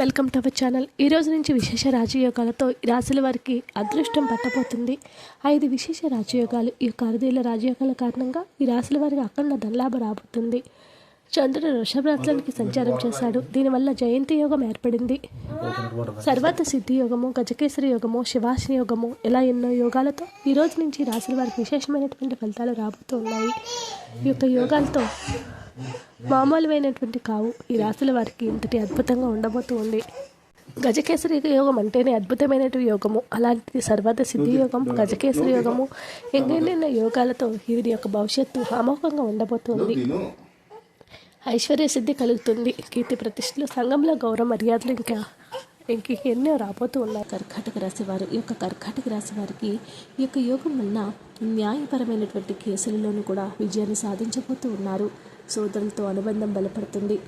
Welcome to our channel. ఈ రోజు నుంచి విశేష రాజయోగాలతో ఈ రాశుల వారికి అదృష్టం పట్టబోతుంది. ఐదు విశేష రాజయోగాలు. ఈ యొక్క రాజయోగాల కారణంగా ఈ రాశుల వారికి అఖండ ధనలాభ రాబోతుంది. చంద్రుడు వృషభ రాశులకి సంచారం చేశాడు. దీనివల్ల జయంతి యోగం ఏర్పడింది. సర్వత సిద్ధి యోగము గజకేసరి యోగము శివాసిని యోగము ఇలా ఎన్నో యోగాలతో ఈ రోజు నుంచి రాశుల వారికి విశేషమైనటువంటి ఫలితాలు రాబోతున్నాయి. ఈ యొక్క యోగాలతో మామూలుమైనటువంటి కావు. ఈ రాశుల వారికి ఇంతటి అద్భుతంగా ఉండబోతూ ఉంది. గజకేసరి యోగం అంటేనే అద్భుతమైనటువంటి యోగము. అలాంటిది సర్వత సిద్ధి యోగం గజకేసరి యోగము ఎన్నెన్న యోగాలతో వీరి యొక్క భవిష్యత్తు అమోఘంగా ఉండబోతుంది ఐశ్వర్య సిద్ధి కలుగుతుంది. కీర్తి ప్రతిష్టలు సంఘంలో గౌరవ మర్యాదలు ఇంకా ఇంక ఎన్నో రాబోతూ ఉన్నాయి. కర్కాటక రాశి వారు ఈ యొక్క కర్కాటక రాశి వారికి ఈ యొక్క యోగం వల్ల న్యాయపరమైనటువంటి కేసులలోనూ కూడా విజయాన్ని సాధించబోతూ ఉన్నారు. సోదరులతో అనుబంధం బలపడుతుంది.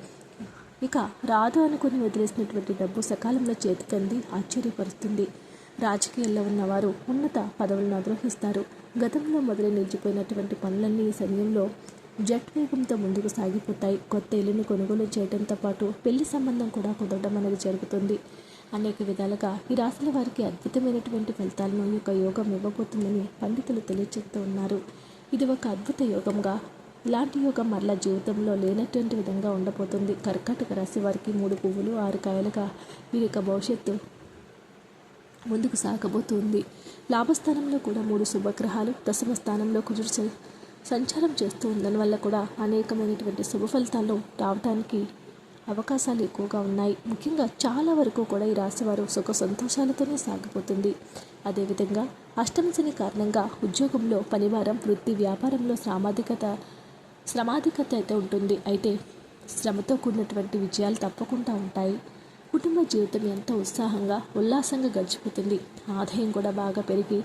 ఇక రాదు అనుకుని వదిలేసినటువంటి డబ్బు సకాలంలో చేతికంది ఆశ్చర్యపరుస్తుంది. రాజకీయాల్లో ఉన్నవారు ఉన్నత పదవులను అధిరోహిస్తారు. గతంలో మొదలై నిలిచిపోయినటువంటి పనులన్నీ ఈ సమయంలో జట్ వేగంతో ముందుకు సాగిపోతాయి. కొత్త ఇల్లును కొనుగోలు చేయడంతో పాటు పెళ్ళి సంబంధం కూడా కుదరడం అనేది జరుగుతుంది. అనేక విధాలుగా ఈ రాశుల వారికి అద్భుతమైనటువంటి ఫలితాలను ఈ యొక్క యోగం ఇవ్వబోతుందని పండితులు తెలియజేస్తూ ఉన్నారు. ఇది ఒక అద్భుత యోగంగా ఇలాంటి యోగం మరలా జీవితంలో లేనటువంటి విధంగా ఉండబోతుంది. కర్కాటక రాశి వారికి మూడు పువ్వులు ఆరు కాయలుగా వీరి యొక్క భవిష్యత్తు ముందుకు సాగబోతుంది. లాభస్థానంలో కూడా మూడు శుభగ్రహాలు దశమ స్థానంలో కుజుడు సంచారం చేస్తూ ఉండడం వల్ల కూడా అనేకమైనటువంటి శుభ ఫలితాలు రావడానికి అవకాశాలు ఎక్కువగా ఉన్నాయి. ముఖ్యంగా చాలా వరకు కూడా ఈ రాశివారు సుఖ సంతోషాలతోనే సాగిపోతుంది అదేవిధంగా అష్టమశని కారణంగా ఉద్యోగంలో పనివారం వృత్తి వ్యాపారంలో సామాజికత శ్రమాధికత అయితే ఉంటుంది. అయితే శ్రమతో కూడినటువంటి విజయాలు తప్పకుండా ఉంటాయి. కుటుంబ జీవితం ఎంతో ఉత్సాహంగా ఉల్లాసంగా గడిచిపోతుంది. ఆదాయం కూడా బాగా పెరిగి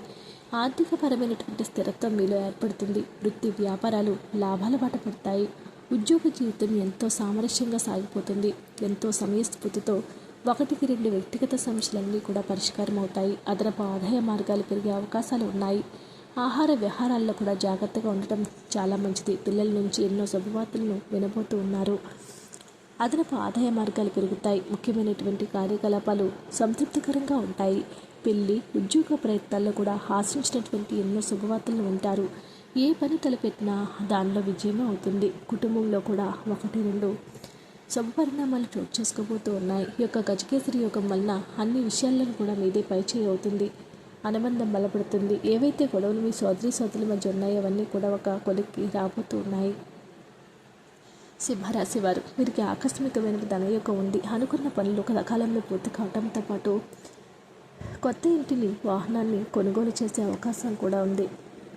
ఆర్థికపరమైనటువంటి స్థిరత్వం మీలో ఏర్పడుతుంది. వృత్తి వ్యాపారాలు లాభాల బాట పడతాయి. ఉద్యోగ జీవితం ఎంతో సామరస్యంగా సాగిపోతుంది. ఎంతో సమయస్ఫూర్తితో ఒకటికి రెండు వ్యక్తిగత సమస్యలన్నీ కూడా పరిష్కారం అవుతాయి అదనపు ఆదాయ మార్గాలు పెరిగే అవకాశాలు ఉన్నాయి. ఆహార విహారాల్లో కూడా జాగ్రత్తగా ఉండటం చాలా మంచిది. పిల్లల నుంచి ఎన్నో శుభవార్తలను వినబోతూ ఉన్నారు. అదనపు ఆదాయ మార్గాలు పెరుగుతాయి. ముఖ్యమైనటువంటి కార్యకలాపాలు సంతృప్తికరంగా ఉంటాయి. పెళ్ళి ఉద్యోగ ప్రయత్నాల్లో కూడా ఆశించినటువంటి ఎన్నో శుభవార్తలను వింటారు. ఏ పని తలపెట్టినా దానిలో విజయమే అవుతుంది. కుటుంబంలో కూడా ఒకటి రెండు శుభపరిణామాలు చోటు చేసుకోబోతూ ఉన్నాయి. ఈ యొక్క గజకేసరి యోగం వలన అన్ని విషయాలను కూడా మీదే పైచేయి అవుతుంది. అనుబంధం బలపడుతుంది. ఏవైతే గొడవలు మీ సోదరి సోదరుల మధ్య ఉన్నాయో అవన్నీ కూడా ఒక కొలిక్కి రాబోతూ ఉన్నాయి సింహరాశి వారు వీరికి ఆకస్మికమైన ధనయోగం ఉంది. అనుకున్న పనులు కలకాలంలో పూర్తి కావడంతో పాటు కొత్త ఇంటిని వాహనాన్ని కొనుగోలు చేసే అవకాశం కూడా ఉంది.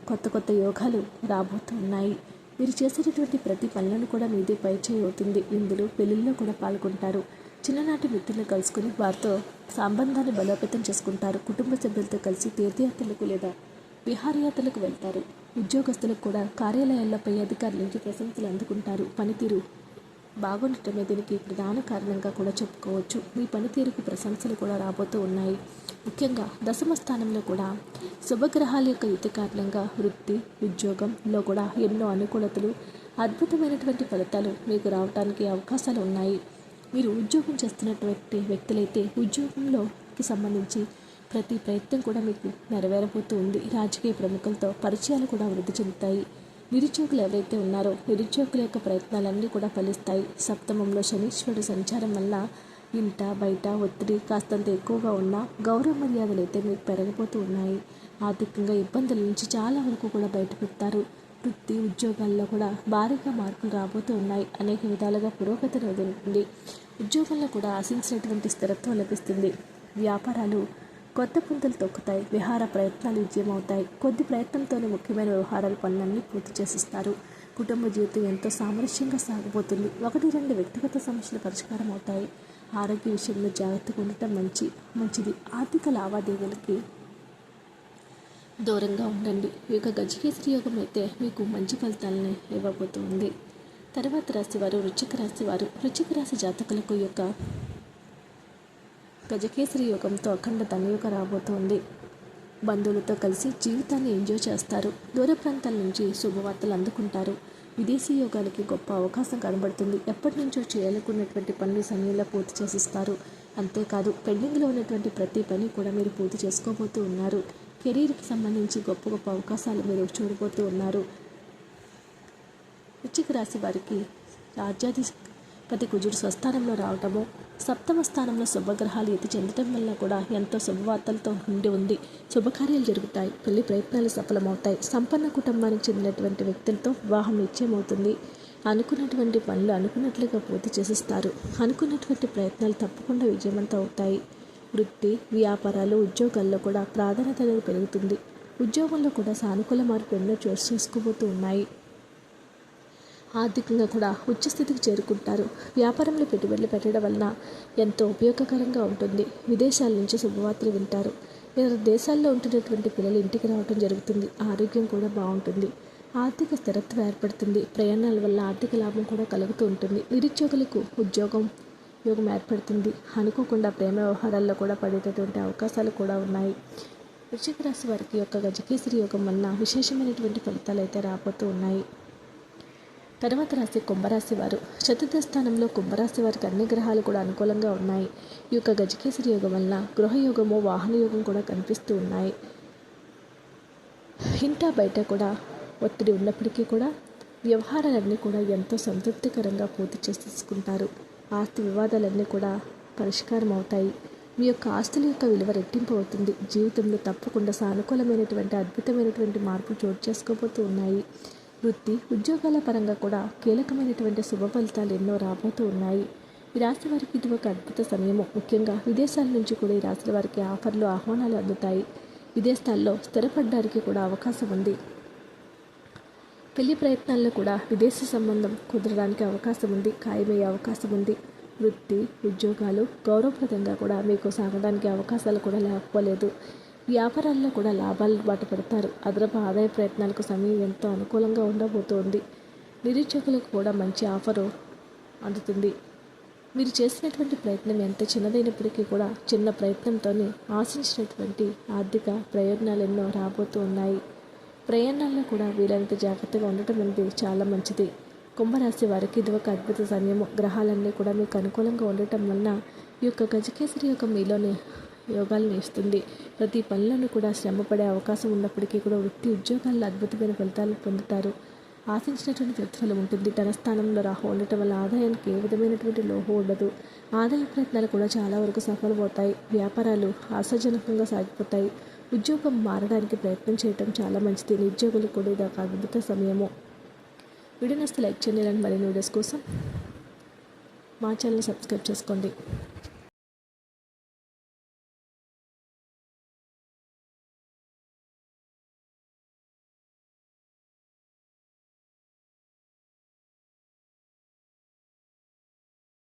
కొత్త కొత్త యోగాలు రాబోతూ ఉన్నాయి మీరు చేసేటటువంటి ప్రతి పనులను కూడా మీదే పై అవుతుంది. ఇందులో పెళ్ళిల్లో కూడా పాల్గొంటారు. చిన్ననాటి మిత్రులను కలుసుకుని వారితో సంబంధాన్ని బలోపేతం చేసుకుంటారు. కుటుంబ సభ్యులతో కలిసి తీర్థయాత్రలకు లేదా విహారయాత్రలకు వెళ్తారు. ఉద్యోగస్తులకు కూడా కార్యాలయాల్లోపై అధికారుల నుంచి ప్రశంసలు అందుకుంటారు. పనితీరు బాగుండటమే దీనికి ప్రధాన కారణంగా కూడా చెప్పుకోవచ్చు. మీ పనితీరుకు ప్రశంసలు కూడా రాబోతూ ఉన్నాయి. ముఖ్యంగా దశమ స్థానంలో కూడా శుభగ్రహాల యొక్క యుద్ధ కారణంగా వృత్తి ఉద్యోగంలో కూడా ఎన్నో అనుకూలతలు అద్భుతమైనటువంటి ఫలితాలు మీకు రావడానికి అవకాశాలు ఉన్నాయి. మీరు ఉద్యోగం చేస్తున్నటువంటి వ్యక్తులైతే ఉద్యోగంలోకి సంబంధించి ప్రతి ప్రయత్నం కూడా మీకు నెరవేరబోతూ ఉంది. రాజకీయ ప్రముఖులతో పరిచయాలు కూడా వృద్ధి చెందుతాయి. నిరుద్యోగులు ఎవరైతే ఉన్నారో నిరుద్యోగుల యొక్క ప్రయత్నాలన్నీ కూడా ఫలిస్తాయి. సప్తమంలో శనీశ్వరుడు సంచారం వల్ల ఇంట బయట ఒత్తిడి కాస్తంత ఎక్కువగా ఉన్న గౌరవ మర్యాదలు అయితే మీకు పెరగబోతూ ఉన్నాయి. ఆర్థికంగా ఇబ్బందుల నుంచి చాలా వరకు కూడా బయటపెడతారు. వృత్తి ఉద్యోగాల్లో కూడా భారీగా మార్పులు రాబోతూ ఉన్నాయి. అనేక విధాలుగా పురోగతి ఉంటుంది ఉద్యోగంలో కూడా ఆశించినటువంటి స్థిరత్వం లభిస్తుంది. వ్యాపారాలు కొత్త పుంతలు తొక్కుతాయి. విహార ప్రయత్నాలు విజయమవుతాయి. కొద్ది ప్రయత్నంతోనే ముఖ్యమైన వ్యవహారాలు పనులన్నీ పూర్తి చేసిస్తారు. కుటుంబ జీవితం ఎంతో సామరస్యంగా సాగబోతుంది. ఒకటి రెండు వ్యక్తిగత సమస్యలు పరిష్కారం అవుతాయి. ఆరోగ్య విషయంలో జాగ్రత్తగా ఉండటం మంచి మంచిది. ఆర్థిక లావాదేవీలకి దూరంగా ఉండండి. ఈ యొక్క గజకేసరి యోగం అయితే మీకు మంచి ఫలితాలని ఇవ్వబోతుంది. తర్వాత రాశి వారు వృచ్చిక రాశివారు వృచ్చిక రాశి జాతకులకు యొక్క గజకేసరి యోగంతో అఖండ ధనయోగ రాబోతోంది. బంధువులతో కలిసి జీవితాన్ని ఎంజాయ్ చేస్తారు. దూర ప్రాంతాల నుంచి శుభవార్తలు అందుకుంటారు. విదేశీ యోగాలకి గొప్ప అవకాశం కనబడుతుంది. ఎప్పటి నుంచో చేయాలనుకున్నటువంటి పనులు సమయంలో పూర్తి చేసిస్తారు. అంతేకాదు పెండింగ్లో ఉన్నటువంటి ప్రతి పని కూడా మీరు పూర్తి చేసుకోబోతూ ఉన్నారు. కెరీర్కి సంబంధించి గొప్ప గొప్ప అవకాశాలు మీరు చూడబోతూ ఉన్నారు. వృశ్చిక రాశి వారికి రాజ్యాధిపతి కుజుడు స్వస్థానంలో రావటము సప్తమ స్థానంలో శుభగ్రహాలు ఎత్తి చెందటం వల్ల కూడా ఎంతో శుభవార్తలతో ఉండి ఉంది. శుభకార్యాలు జరుగుతాయి. పెళ్ళి ప్రయత్నాలు సఫలమవుతాయి. సంపన్న కుటుంబానికి చెందినటువంటి వ్యక్తులతో వివాహం నిశ్చయమవుతుంది. అనుకున్నటువంటి పనులు అనుకున్నట్లుగా పూర్తి చేసిస్తారు. అనుకున్నటువంటి ప్రయత్నాలు తప్పకుండా విజయవంతం అవుతాయి. వృత్తి వ్యాపారాలు ఉద్యోగాల్లో కూడా ప్రాధాన్యత పెరుగుతుంది. ఉద్యోగంలో కూడా సానుకూల మార్పు ఎన్నో చోటు చేసుకోబోతూ ఉన్నాయి ఆర్థికంగా కూడా ఉచ్చస్థితికి చేరుకుంటారు. వ్యాపారంలో పెట్టుబడులు పెట్టడం వలన ఎంతో ఉపయోగకరంగా ఉంటుంది. విదేశాల నుంచి శుభవార్తలు వింటారు. ఇతర దేశాల్లో ఉంటున్నటువంటి పిల్లలు ఇంటికి రావడం జరుగుతుంది. ఆరోగ్యం కూడా బాగుంటుంది. ఆర్థిక స్థిరత్వం ఏర్పడుతుంది. ప్రయాణాల వల్ల ఆర్థిక లాభం కూడా కలుగుతూ ఉంటుంది. నిరుద్యోగులకు ఉద్యోగం యోగం ఏర్పడుతుంది. అనుకోకుండా ప్రేమ వ్యవహారాల్లో కూడా పడేటటువంటి అవకాశాలు కూడా ఉన్నాయి. వృశ్చిక రాశి వారికి యొక్క గజకేసరి యోగం వలన విశేషమైనటువంటి ఫలితాలు అయితే రాబోతూ ఉన్నాయి. తర్వాత రాశి కుంభరాశి వారు. చతుర్థ స్థానంలో కుంభరాశి వారికి అన్ని గ్రహాలు కూడా అనుకూలంగా ఉన్నాయి. ఈ యొక్క గజకేసరి యోగం వలన గృహయోగము వాహన యోగం కూడా కనిపిస్తూ ఉన్నాయి. ఇంటా బయట కూడా ఒత్తిడి ఉన్నప్పటికీ కూడా వ్యవహారాలన్నీ కూడా ఎంతో సంతృప్తికరంగా పూర్తి చేసుకుంటారు ఆస్తి వివాదాలన్నీ కూడా పరిష్కారం అవుతాయి మీ యొక్క ఆస్తుల యొక్క విలువ రెట్టింపు అవుతుంది. జీవితంలో తప్పకుండా సానుకూలమైనటువంటి అద్భుతమైనటువంటి మార్పులు చోటు చేసుకోబోతూ ఉన్నాయి. వృత్తి ఉద్యోగాల పరంగా కూడా కీలకమైనటువంటి శుభ ఫలితాలు ఎన్నో రాబోతూ ఉన్నాయి. ఈ రాశి వారికి ఇది ఒక అద్భుత సమయము. ముఖ్యంగా విదేశాల నుంచి కూడా ఈ రాశి వారికి ఆఫర్లు ఆహ్వానాలు అందుతాయి. విదేశాల్లో స్థిరపడడానికి కూడా అవకాశం ఉంది. పెళ్ళి ప్రయత్నాల్లో కూడా విదేశీ సంబంధం కుదరడానికి అవకాశం ఉంది ఖాయమయ్యే అవకాశం ఉంది వృత్తి ఉద్యోగాలు గౌరవప్రదంగా కూడా మీకు సాగడానికి అవకాశాలు కూడా లేకపోలేదు. వ్యాపారాల్లో కూడా లాభాలు బాట పెడతారు. అదనపు ఆదాయ ప్రయత్నాలకు సమయం ఎంతో అనుకూలంగా ఉండబోతోంది. నిరుద్యోగులకు కూడా మంచి ఆఫరు అందుతుంది. మీరు చేసినటువంటి ప్రయత్నం ఎంత చిన్నదైనప్పటికీ కూడా చిన్న ప్రయత్నంతోనే ఆశించినటువంటి ఆర్థిక ప్రయోజనాలు ఎన్నో రాబోతూ ఉన్నాయి. ప్రయాణాల్లో కూడా వీలైనంత జాగ్రత్తగా ఉండటం అనేది చాలా మంచిది. కుంభరాశి వారికి ఇది ఒక అద్భుత సమయము గ్రహాలన్నీ కూడా మీకు అనుకూలంగా ఉండటం వలన ఈ యొక్క గజకేసరి యొక్క మీలోని యోగాలను ఇస్తుంది ప్రతి పనులను కూడా శ్రమపడే అవకాశం ఉన్నప్పటికీ కూడా వృత్తి ఉద్యోగాల్లో అద్భుతమైన ఫలితాలు పొందుతారు. ఆశించినటువంటి ప్రతిఫలం ఉంటుంది. తన స్థానంలో రాహు ఉండటం వల్ల ఆదాయానికి ఏ విధమైనటువంటి లోహం ఉండదు. ఆదాయ ప్రయత్నాలు కూడా చాలా వరకు సఫలమవుతాయి. వ్యాపారాలు ఆశాజనకంగా సాగిపోతాయి. ఉద్యోగం మారడానికి ప్రయత్నం చేయటం చాలా మంచిది. నిరుద్యోగులు కూడా ఇది ఒక అద్భుత సమయము. వీడియో నస్తే లైక్ చేయండి. ఇలాంటి మరిన్ని వీడియోస్ కోసం మా ఛానల్ సబ్స్క్రైబ్ చేసుకోండి.